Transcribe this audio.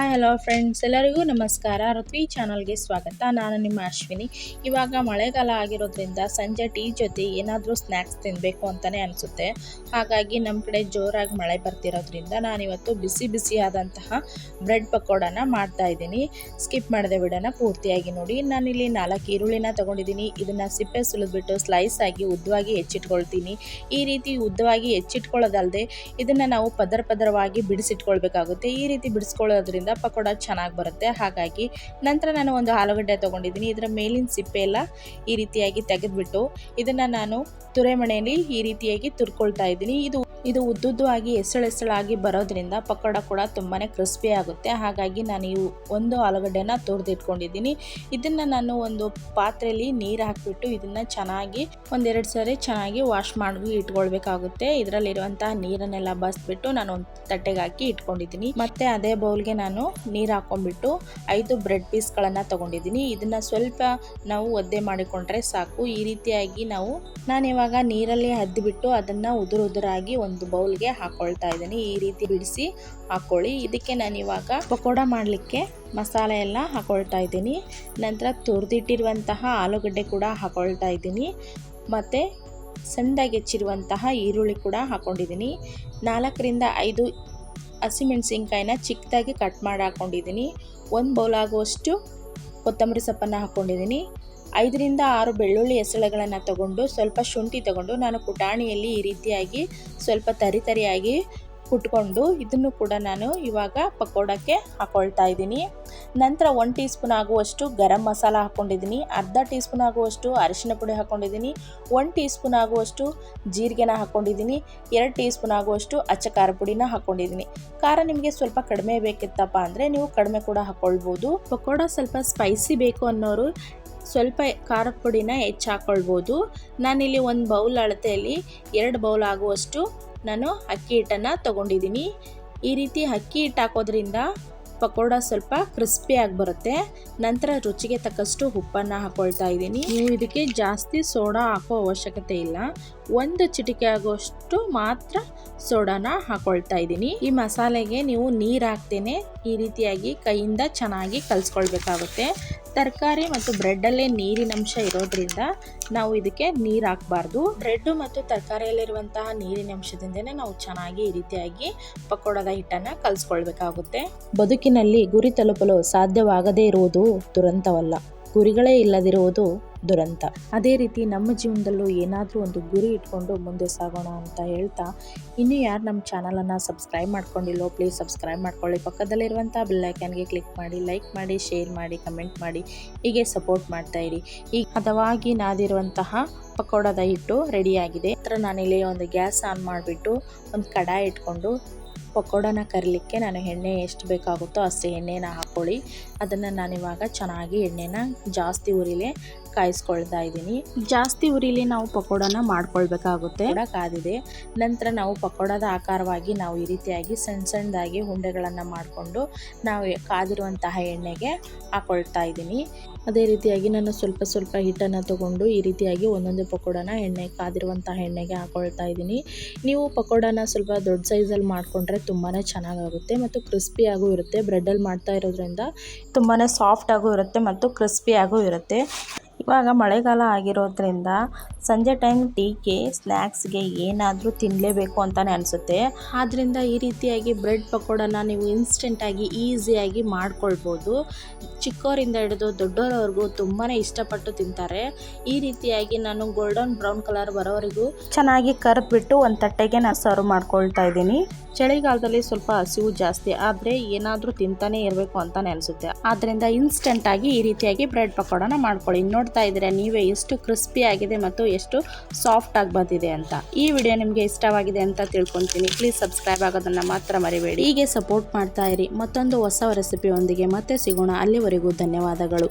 Hi hello friends ಎಲ್ಲರಿಗೂ ನಮಸ್ಕಾರ. ಋತ್ವಿ ಚಾನಲ್ಗೆ ಸ್ವಾಗತ. ನಾನು ನಿಮ್ಮ ಅಶ್ವಿನಿ. ಇವಾಗ ಮಳೆಗಾಲ ಆಗಿರೋದ್ರಿಂದ ಸಂಜೆ ಟೀ ಜೊತೆ ಏನಾದರೂ ಸ್ನ್ಯಾಕ್ಸ್ ತಿನ್ನಬೇಕು ಅಂತಲೇ ಅನಿಸುತ್ತೆ. ಹಾಗಾಗಿ ನಮ್ಮ ಕಡೆ ಜೋರಾಗಿ ಮಳೆ ಬರ್ತಿರೋದ್ರಿಂದ ನಾನಿವತ್ತು ಬಿಸಿ ಬಿಸಿಯಾದಂತಹ ಬ್ರೆಡ್ ಪಕೋಡನ ಮಾಡ್ತಾ ಇದ್ದೀನಿ. ಸ್ಕಿಪ್ ಮಾಡದೆ ಬಿಡೋಣ ಪೂರ್ತಿಯಾಗಿ ನೋಡಿ. ನಾನಿಲ್ಲಿ ನಾಲ್ಕು ಈರುಳ್ಳಿನ ತೊಗೊಂಡಿದ್ದೀನಿ. ಇದನ್ನು ಸಿಪ್ಪೆ ಸುಲಿದ್ಬಿಟ್ಟು ಸ್ಲೈಸ್ ಆಗಿ ಉದ್ದವಾಗಿ ಹೆಚ್ಚಿಟ್ಕೊಳ್ತೀನಿ. ಈ ರೀತಿ ಉದ್ದವಾಗಿ ಹೆಚ್ಚಿಟ್ಕೊಳ್ಳೋದಲ್ಲದೆ ಇದನ್ನು ನಾವು ಪದರ ಪದರವಾಗಿ ಬಿಡಿಸಿಟ್ಕೊಳ್ಬೇಕಾಗುತ್ತೆ. ಈ ರೀತಿ ಬಿಡಿಸ್ಕೊಳ್ಳೋದ್ರಿಂದ ಪಕೋಡ ಚೆನ್ನಾಗಿ ಬರುತ್ತೆ. ಹಾಗಾಗಿ ನಂತರ ನಾನು ಒಂದು ಆಲೂಗಡ್ಡೆ ತೊಗೊಂಡಿದ್ದೀನಿ. ಇದರ ಮೇಲಿನ ಸಿಪ್ಪೆ ಎಲ್ಲ ಈ ರೀತಿಯಾಗಿ ತೆಗೆದುಬಿಟ್ಟು ಇದನ್ನು ನಾನು ತುರೆಮಣೆಯಲ್ಲಿ ಈ ರೀತಿಯಾಗಿ ತುರ್ಕೊಳ್ತಾ ಇದ್ದೀನಿ. ಇದು ಇದು ಉದ್ದುದ್ದವಾಗಿ ಎಸಳೆಸಳಾಗಿ ಬರೋದ್ರಿಂದ ಪಕೋಡ ಕೂಡ ತುಂಬಾ ಕ್ರಿಸ್ಪಿ ಆಗುತ್ತೆ. ಹಾಗಾಗಿ ನಾನು ಈ ಒಂದು ಆಲೂಗಡ್ಡೆನ ತುರಿದಿಟ್ಕೊಂಡಿದ್ದೀನಿ. ಇದನ್ನು ನಾನು ಒಂದು ಪಾತ್ರೆಯಲ್ಲಿ ನೀರು ಹಾಕಿಬಿಟ್ಟು ಇದನ್ನು ಚೆನ್ನಾಗಿ ಒಂದೆರಡು ಸರಿ ಚೆನ್ನಾಗಿ ವಾಶ್ ಮಾಡಿ ಇಟ್ಕೊಳ್ಬೇಕಾಗುತ್ತೆ. ಇದರಲ್ಲಿರುವಂತಹ ನೀರನ್ನೆಲ್ಲ ಬಸ್ಬಿಟ್ಟು ನಾನು ಒಂದು ತಟ್ಟೆಗೆ ಹಾಕಿ ಇಟ್ಕೊಂಡಿದ್ದೀನಿ. ಮತ್ತೆ ಅದೇ ಬೌಲ್ಗೆ ನಾನು ನೀರು ಹಾಕೊಂಡ್ಬಿಟ್ಟು ಐದು ಬ್ರೆಡ್ ಪೀಸ್ಗಳನ್ನು ತಗೊಂಡಿದ್ದೀನಿ. ಇದನ್ನು ಸ್ವಲ್ಪ ನಾವು ಒದ್ದೆ ಮಾಡಿಕೊಂಡ್ರೆ ಸಾಕು. ಈ ರೀತಿಯಾಗಿ ನಾವು ನಾನು ಇವಾಗ ನೀರಲ್ಲಿ ಹದ್ದುಬಿಟ್ಟು ಅದನ್ನು ಉದುರು ಉದುರಾಗಿ ಒಂದು ಬೌಲ್ಗೆ ಹಾಕೊಳ್ತಾ ಇದ್ದೀನಿ. ಈ ರೀತಿ ಬಿಡಿಸಿ ಹಾಕೊಳ್ಳಿ. ಇದಕ್ಕೆ ನಾನು ಇವಾಗ ಪಕೋಡ ಮಾಡಲಿಕ್ಕೆ ಮಸಾಲೆ ಎಲ್ಲ ಹಾಕೊಳ್ತಾ ಇದ್ದೀನಿ. ನಂತರ ತುರಿದಿಟ್ಟಿರುವಂತಹ ಆಲೂಗಡ್ಡೆ ಕೂಡ ಹಾಕೊಳ್ತಾ ಇದ್ದೀನಿ. ಮತ್ತು ಸಣ್ಣದಾಗಿ ಹೆಚ್ಚಿರುವಂತಹ ಈರುಳ್ಳಿ ಕೂಡ ಹಾಕ್ಕೊಂಡಿದ್ದೀನಿ ನಾಲ್ಕರಿಂದ ಐದು ಹಸಿಮೆಣಸಿನ್ಕಾಯಿನ ಚಿಕ್ಕದಾಗಿ ಕಟ್ ಮಾಡಿ ಹಾಕ್ಕೊಂಡಿದ್ದೀನಿ ಒಂದು ಬೌಲ್ ಆಗುವಷ್ಟು ಕೊತ್ತಂಬರಿ ಸೊಪ್ಪನ್ನು ಹಾಕ್ಕೊಂಡಿದ್ದೀನಿ ಐದರಿಂದ ಆರು ಬೆಳ್ಳುಳ್ಳಿ ಹೆಸಳುಗಳನ್ನು ತಗೊಂಡು ಸ್ವಲ್ಪ ಶುಂಠಿ ತಗೊಂಡು ನಾನು ಪುಟಾಣಿಯಲ್ಲಿ ಈ ರೀತಿಯಾಗಿ ಸ್ವಲ್ಪ ತರಿ ತರಿಯಾಗಿ ಕುಟ್ಕೊಂಡು ಇದನ್ನು ಕೂಡ ನಾನು ಇವಾಗ ಪಕೋಡಕ್ಕೆ ಹಾಕೊಳ್ತಾ ಇದ್ದೀನಿ. ನಂತರ ಒನ್ ಟೀ ಸ್ಪೂನ್ ಆಗುವಷ್ಟು ಗರಂ ಮಸಾಲ ಹಾಕ್ಕೊಂಡಿದ್ದೀನಿ ಅರ್ಧ ಟೀ ಸ್ಪೂನ್ ಆಗುವಷ್ಟು ಅರಿಶಿನ ಪುಡಿ ಹಾಕ್ಕೊಂಡಿದ್ದೀನಿ ಒನ್ ಟೀ ಸ್ಪೂನ್ ಆಗುವಷ್ಟು ಜೀರಿಗೆನ ಹಾಕ್ಕೊಂಡಿದ್ದೀನಿ ಎರಡು ಟೀ ಸ್ಪೂನ್ ಆಗುವಷ್ಟು ಅಚ್ಚ ಖಾರ ಪುಡಿನ ಹಾಕ್ಕೊಂಡಿದ್ದೀನಿ ಖಾರ ನಿಮಗೆ ಸ್ವಲ್ಪ ಕಡಿಮೆ ಬೇಕಿತ್ತಪ್ಪ ಅಂದರೆ ನೀವು ಕಡಿಮೆ ಕೂಡ ಹಾಕ್ಕೊಳ್ಬೋದು ಪಕೋಡ ಸ್ವಲ್ಪ ಸ್ಪೈಸಿ ಬೇಕು ಅನ್ನೋರು ಸ್ವಲ್ಪ ಖಾರದ ಪುಡಿನ ಹೆಚ್ಚು ನಾನಿಲ್ಲಿ ಒಂದು ಬೌಲ್ ಅಳತೆಯಲ್ಲಿ ಎರಡು ಬೌಲ್ ಆಗುವಷ್ಟು ನಾನು ಅಕ್ಕಿ ಹಿಟ್ಟನ್ನು ತೊಗೊಂಡಿದ್ದೀನಿ. ಈ ರೀತಿ ಅಕ್ಕಿ ಹಿಟ್ಟು ಹಾಕೋದ್ರಿಂದ ಪಕೋಡ ಸ್ವಲ್ಪ ಕ್ರಿಸ್ಪಿಯಾಗಿ ಬರುತ್ತೆ. ನಂತರ ರುಚಿಗೆ ತಕ್ಕಷ್ಟು ಉಪ್ಪನ್ನು ಹಾಕೊಳ್ತಾ ಇದ್ದೀನಿ. ನೀವು ಇದಕ್ಕೆ ಜಾಸ್ತಿ ಸೋಡಾ ಹಾಕೋ ಅವಶ್ಯಕತೆ ಇಲ್ಲ. ಒಂದು ಚಿಟಿಕೆ ಆಗೋಷ್ಟು ಮಾತ್ರ ಸೋಡಾನ ಹಾಕೊಳ್ತಾ ಇದ್ದೀನಿ. ಈ ಮಸಾಲೆಗೆ ನೀವು ನೀರು ಹಾಕ್ತೇನೆ. ಈ ರೀತಿಯಾಗಿ ಕೈಯಿಂದ ಚೆನ್ನಾಗಿ ಕಲಿಸ್ಕೊಳ್ಬೇಕಾಗುತ್ತೆ. ತರಕಾರಿ ಮತ್ತು ಬ್ರೆಡ್ಡಲ್ಲೇ ನೀರಿನಂಶ ಇರೋದ್ರಿಂದ ನಾವು ಇದಕ್ಕೆ ನೀರು ಹಾಕಬಾರ್ದು. ಬ್ರೆಡ್ಡು ಮತ್ತು ತರಕಾರಿಯಲ್ಲಿರುವಂತಹ ನೀರಿನಂಶದಿಂದನೇ ನಾವು ಚೆನ್ನಾಗಿ ಈ ರೀತಿಯಾಗಿ ಪಕೋಡದ ಹಿಟ್ಟನ್ನು ಕಲಿಸ್ಕೊಳ್ಬೇಕಾಗುತ್ತೆ. ಬದುಕಿನಲ್ಲಿ ಗುರಿ ತಲುಪಲು ಸಾಧ್ಯವಾಗದೇ ಇರುವುದು ದುರಂತವಲ್ಲ. ಗುರಿಗಳೇ ಇಲ್ಲದಿರುವುದು ದುರಂತ. ಅದೇ ರೀತಿ ನಮ್ಮ ಜೀವನದಲ್ಲೂ ಏನಾದರೂ ಒಂದು ಗುರಿ ಇಟ್ಕೊಂಡು ಮುಂದೆ ಸಾಗೋಣ ಅಂತ ಹೇಳ್ತಾ, ಇನ್ನೂ ಯಾರು ನಮ್ಮ ಚಾನಲನ್ನು ಸಬ್ಸ್ಕ್ರೈಬ್ ಮಾಡ್ಕೊಂಡಿಲ್ಲೋ ಪ್ಲೀಸ್ ಸಬ್ಸ್ಕ್ರೈಬ್ ಮಾಡ್ಕೊಳ್ಳಿ. ಪಕ್ಕದಲ್ಲಿರುವಂಥ ಬೆಲ್ಲೈಕನ್ಗೆ ಕ್ಲಿಕ್ ಮಾಡಿ ಲೈಕ್ ಮಾಡಿ ಶೇರ್ ಮಾಡಿ ಕಮೆಂಟ್ ಮಾಡಿ, ಹೀಗೆ ಸಪೋರ್ಟ್ ಮಾಡ್ತಾ ಇರಿ. ಈಗ ಹದವಾಗಿ ನಾದಿರುವಂತಹ ಪಕೋಡದ ಹಿಟ್ಟು ರೆಡಿಯಾಗಿದೆ ಹತ್ರ ನಾನಿಲ್ಲಿ ಒಂದು ಗ್ಯಾಸ್ ಆನ್ ಮಾಡಿಬಿಟ್ಟು ಒಂದು ಕಡಾಯಿ ಇಟ್ಕೊಂಡು ಪಕೋಡನ ಕರಿಲಿಕ್ಕೆ ನಾನು ಎಣ್ಣೆ ಎಷ್ಟು ಬೇಕಾಗುತ್ತೋ ಅಷ್ಟು ಎಣ್ಣೆನ ಹಾಕ್ಕೊಳ್ಳಿ. ಅದನ್ನು ನಾನಿವಾಗ ಚೆನ್ನಾಗಿ ಎಣ್ಣೆನ ಜಾಸ್ತಿ ಉರಿಲೆ ಕಾಯಿಸ್ಕೊಳ್ತಾ ಇದ್ದೀನಿ. ಜಾಸ್ತಿ ಉರಿಲಿ ನಾವು ಪಕೋಡನ ಮಾಡ್ಕೊಳ್ಬೇಕಾಗುತ್ತೆ. ಕಾದಿದೆ. ನಂತರ ನಾವು ಪಕೋಡದ ಆಕಾರವಾಗಿ ನಾವು ಈ ರೀತಿಯಾಗಿ ಸಣ್ಣ ಸಣ್ಣದಾಗಿ ಉಂಡೆಗಳನ್ನು ಮಾಡಿಕೊಂಡು ನಾವು ಕಾದಿರುವಂತಹ ಎಣ್ಣೆಗೆ ಹಾಕೊಳ್ತಾ ಇದ್ದೀನಿ. ಅದೇ ರೀತಿಯಾಗಿ ನಾನು ಸ್ವಲ್ಪ ಸ್ವಲ್ಪ ಹಿಟ್ಟನ್ನು ತಗೊಂಡು ಈ ರೀತಿಯಾಗಿ ಒಂದೊಂದು ಪಕೋಡನ ಎಣ್ಣೆ ಕಾದಿರುವಂತಹ ಎಣ್ಣೆಗೆ ಹಾಕೊಳ್ತಾ ಇದ್ದೀನಿ. ನೀವು ಪಕೋಡನ ಸ್ವಲ್ಪ ದೊಡ್ಡ ಸೈಜಲ್ಲಿ ಮಾಡಿಕೊಂಡ್ರೆ ತುಂಬಾ ಚೆನ್ನಾಗಾಗುತ್ತೆ ಮತ್ತು ಕ್ರಿಸ್ಪಿಯಾಗೂ ಇರುತ್ತೆ. ಬ್ರೆಡ್ಡಲ್ಲಿ ಮಾಡ್ತಾ ಇರೋದ್ರಿಂದ ತುಂಬಾ ಸಾಫ್ಟಾಗೂ ಇರುತ್ತೆ ಮತ್ತು ಕ್ರಿಸ್ಪಿಯಾಗೂ ಇರುತ್ತೆ. ಇವಾಗ ಮಳೆಗಾಲ ಆಗಿರೋದ್ರಿಂದ ಸಂಜೆ ಟೈಮ್ ಟೀಗೆ ಸ್ನ್ಯಾಕ್ಸ್ಗೆ ಏನಾದರೂ ತಿನ್ನಲೇಬೇಕು ಅಂತಲೇ ಅನಿಸುತ್ತೆ. ಆದ್ದರಿಂದ ಈ ರೀತಿಯಾಗಿ ಬ್ರೆಡ್ ಪಕೋಡನ ನೀವು ಇನ್ಸ್ಟೆಂಟಾಗಿ ಈಸಿಯಾಗಿ ಮಾಡ್ಕೊಳ್ಬೋದು. ಚಿಕ್ಕವರಿಂದ ಹಿಡಿದು ದೊಡ್ಡವರವರೆಗೂ ತುಂಬಾ ಇಷ್ಟಪಟ್ಟು ತಿಂತಾರೆ. ಈ ರೀತಿಯಾಗಿ ನಾನು ಗೋಲ್ಡನ್ ಬ್ರೌನ್ ಕಲರ್ ಬರೋವರೆಗೂ ಚೆನ್ನಾಗಿ ಕರೆದ್ಬಿಟ್ಟು ಒಂದು ತಟ್ಟೆಗೆ ನಾನು ಸರ್ವ್ ಮಾಡ್ಕೊಳ್ತಾ ಇದ್ದೀನಿ. ಚಳಿಗಾಲದಲ್ಲಿ ಸ್ವಲ್ಪ ಹಸಿವು ಜಾಸ್ತಿ ಆದರೆ ಏನಾದರೂ ತಿಂತಾನೆ ಇರಬೇಕು ಅಂತಲೇ ಅನಿಸುತ್ತೆ. ಆದ್ದರಿಂದ ಇನ್ಸ್ಟೆಂಟಾಗಿ ಈ ರೀತಿಯಾಗಿ ಬ್ರೆಡ್ ಪಕೋಡನ ಮಾಡ್ಕೊಳ್ಳಿ. ನೋಡ್ತಾ ಇದ್ದೀರಾ, ನೀವೇ ಎಷ್ಟು ಕ್ರಿಸ್ಪಿ ಆಗಿದೆ ಮತ್ತು ಎಷ್ಟು ಸಾಫ್ಟ್ ಆಗಿ ಬಂದಿದೆ ಅಂತ. ಈ ವಿಡಿಯೋ ನಿಮಗೆ ಇಷ್ಟವಾಗಿದೆ ಅಂತ ತಿಳ್ಕೊತೀನಿ. ಪ್ಲೀಸ್ ಸಬ್ಸ್ಕ್ರೈಬ್ ಆಗೋದನ್ನು ಮಾತ್ರ ಮರಿಬೇಡಿ. ಹೀಗೆ ಸಪೋರ್ಟ್ ಮಾಡ್ತಾ ಇರಿ. ಮತ್ತೊಂದು ಹೊಸ ರೆಸಿಪಿಯೊಂದಿಗೆ ಮತ್ತೆ ಸಿಗೋಣ. ಅಲ್ಲಿವರೆಗೂ ಧನ್ಯವಾದಗಳು.